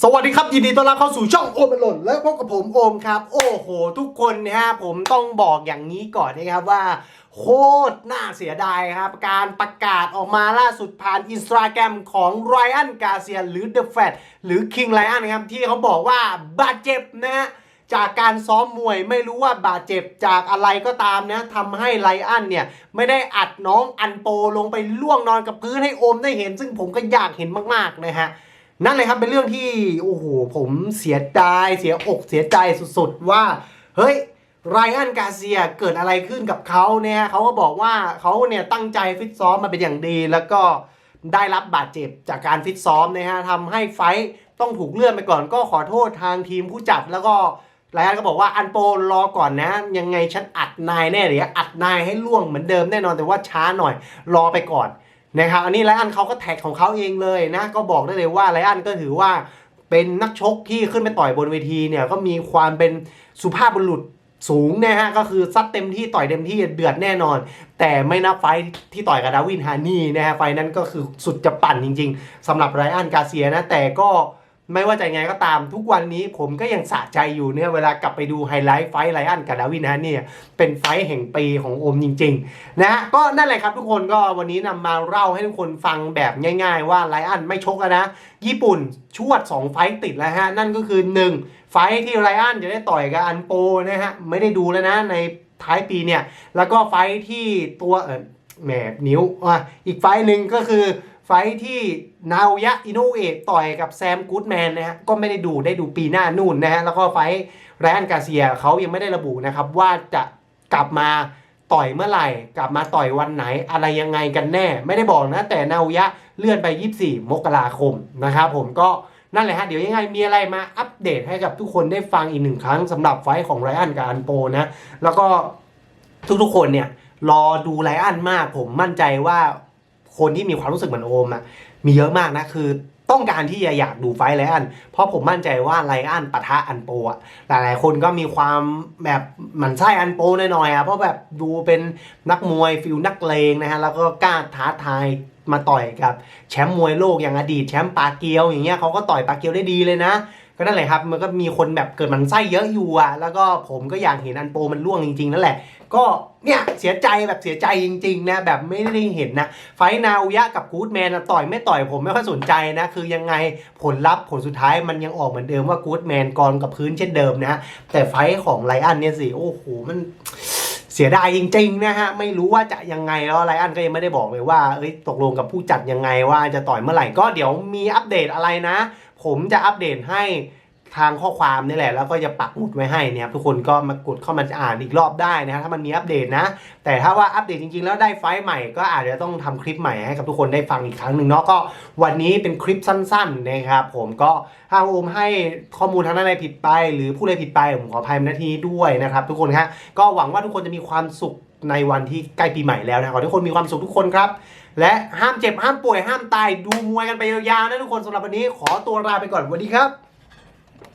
สวัสดีครับ ยินดีต้อนรับเข้าสู่ช่องโอมเป็นหล่นและพบกับผมโอมครับ โอ้โห ทุกคนนะฮะผมต้องบอกอย่างนี้ก่อนนะครับว่า โคตรน่าเสียดายครับ การประกาศออกมาล่าสุดผ่านอินสตาแกรมของไรอันกาเซียหรือ The Fat หรือ King Lion นะครับ ที่เขาบอกว่าบาดเจ็บนะฮะจากการซ้อมมวยไม่รู้ว่าบาดเจ็บจากอะไรก็ตามนะทำให้ไลอันเนี่ยไม่ได้อัดน้องอันโปลงไปล่วงนอนกับพื้นให้โอมได้เห็น ซึ่งผมก็อยากเห็นมากๆนะฮะ นั่นเลยครับเป็นเรื่องที่โอ้โหผมเสียดายเสียอกเสียใจสุดๆว่า เฮ้ยไรอันกาเซียเกิดอะไรขึ้นกับเขาเนี่ยเขาก็บอกว่าเขาเนี่ยตั้งใจฟิตซ้อมมาเป็นอย่างดี แล้วก็ได้รับบาดเจ็บจากการฟิตซ้อมนะฮะทำให้ไฟท์ต้องถูกเลื่อนไปก่อน ก็ขอโทษทางทีมผู้จัดแล้วก็ไรอันก็บอกว่าอันโปรอก่อนนะ ยังไงฉันอัดนายแน่เดี๋ยวอัดนายให้ล่วงเหมือนเดิมแน่นอนแต่ว่าช้าหน่อยรอไปก่อน นะครับอันนี้ไลอันเขาก็แท็กของเขาเองเลยนะ ก็บอกได้เลยว่าไลอันก็ถือว่าเป็นนักชกที่ขึ้นไปต่อยบนเวทีเนี่ยก็มีความเป็นสุภาพบุรุษสูงนะฮะก็คือซัดเต็มที่ต่อยเต็มที่เดือดแน่นอน แต่ไม่นับไฟที่ต่อยกับดาวินฮานี่นะฮะไฟนั้นก็คือสุดจะปั่นจริง ๆสำหรับไรอันกาเซียนะแต่ก็ ไม่ว่าจะยังไงก็ตามทุกวันนี้ผมก็ยังสะใจอยู่เนี่ยเวลากลับไปดูไฮไลท์ไฟท์ไรอันกับดาวินฮานี่ยเป็นไฟท์แห่งปีของโอมจริงๆนะฮะก็นั่นแหละครับทุกคนก็วันนี้นำมาเล่าให้ทุกคนฟังแบบง่าย ๆ ว่าไลอันไม่ชกแล้วนะ ญี่ปุ่นชวด 2 ไฟต์ติดแล้วฮะนั่นก็คือ 1 ไฟต์ที่ไลอันจะได้ต่อยกับอันโปนะฮะไม่ได้ดูแล้วนะในท้ายปีเนี่ยแล้วก็ไฟต์ที่ตัวเออแหมนิ้วอะอีกไฟต์หนึ่งก็คือ ไฟที่นาโอยะอิโนเอะต่อยกับแซมกูดแมนนะฮะก็ไม่ได้ดูได้ดูปีหน้านู่นนะฮะแล้วก็ไฟต์ไรอันกาเซียเขายังไม่ได้ระบุนะครับว่าจะกลับมาต่อยเมื่อไหร่ กลับมาต่อยวันไหนอะไรยังไงกันแน่ ไม่ได้บอกนะ แต่นาวยะเลื่อนไป 24 มกราคมนะครับผมก็นั่นแหละฮะเดี๋ยวยังไงมีอะไรมาอัปเดตให้กับทุกคนได้ฟังอีกหนึ่งครั้งสำหรับไฟของไรอันกับอันโปนะแล้วก็ทุกๆคนเนี่ยรอดูไรอันมากผมมั่นใจว่า คนที่มีความรู้สึกเหมือนโอมอะมีเยอะมากนะคือต้องการที่จะอยากดูไฟท์ไรอัน เพราะผมมั่นใจว่าไรอันปะทะอันโปอะหลายๆคนก็มีความแบบหมันไส้อันโปหน่อยๆอะเพราะแบบดูเป็นนักมวยฟิลนักเลงนะฮะแล้วก็กล้าท้าทายมาต่อยกับแชมป์มวยโลกอย่างอดีตแชมป์ปาเกียวอย่างเงี้ยเขาก็ต่อยปาเกียวได้ดีเลยนะ ก็นั่นแหละครับ มันก็มีคนแบบเกิดมันไส้เยอะอยู่อะแล้วก็ผมก็อยากเห็นอันโปมันล่วงจริงๆนั่นแหละ ก็เนี่ยเสียใจแบบเสียใจจริงๆนะแบบไม่ได้เห็นนะ ไฟนาวยะกับกูดแมนต่อยไม่ต่อยผมไม่ค่อยสนใจนะ คือยังไงผลลัพธ์ผลสุดท้ายมันยังออกเหมือนเดิมว่ากูดแมนกองกับพื้นเช่นเดิมนะแต่ไฟของไลอันเนี่ยสิโอ้โหมันเสียดายจริงๆนะฮะไม่รู้ว่าจะยังไงแล้วไลอันก็ยังไม่ได้บอกเลยว่าเอ้ยตกลงกับผู้จัดยังไงว่าจะต่อยเมื่อไหร่ก็เดี๋ยวมีอัปเดตอะไรนะ ผมจะอัปเดตให้ ทางข้อความนี่แหละ แล้วก็จะปักหมุดไว้ให้เนี่ยทุกคนก็มากดเข้ามาอ่านอีกรอบได้นะฮะถ้ามันมีอัปเดตนะ แต่ถ้าว่าอัปเดตจริงๆ แล้วได้ไฟล์ใหม่ก็อาจจะต้องทำคลิปใหม่ให้กับทุกคนได้ฟังอีกครั้งหนึ่งเนาะก็วันนี้เป็นคลิปสั้นๆนะครับผมก็ถ้าโอมให้ข้อมูลทางด้านใดผิดไป หรือผู้ใดผิดไปผมขออภัยนาทีด้วยนะครับ ทุกคนฮะก็หวังว่าทุกคนจะมีความสุขในวันที่ใกล้ปีใหม่แล้วนะขอทุกคนมีความสุขทุกคนครับ และห้ามเจ็บห้ามป่วยห้ามตายดูมวยกันไปยาวๆนะทุกคนสำหรับวันนี้ขอตัวลาไปก่อนสวัสดีครับ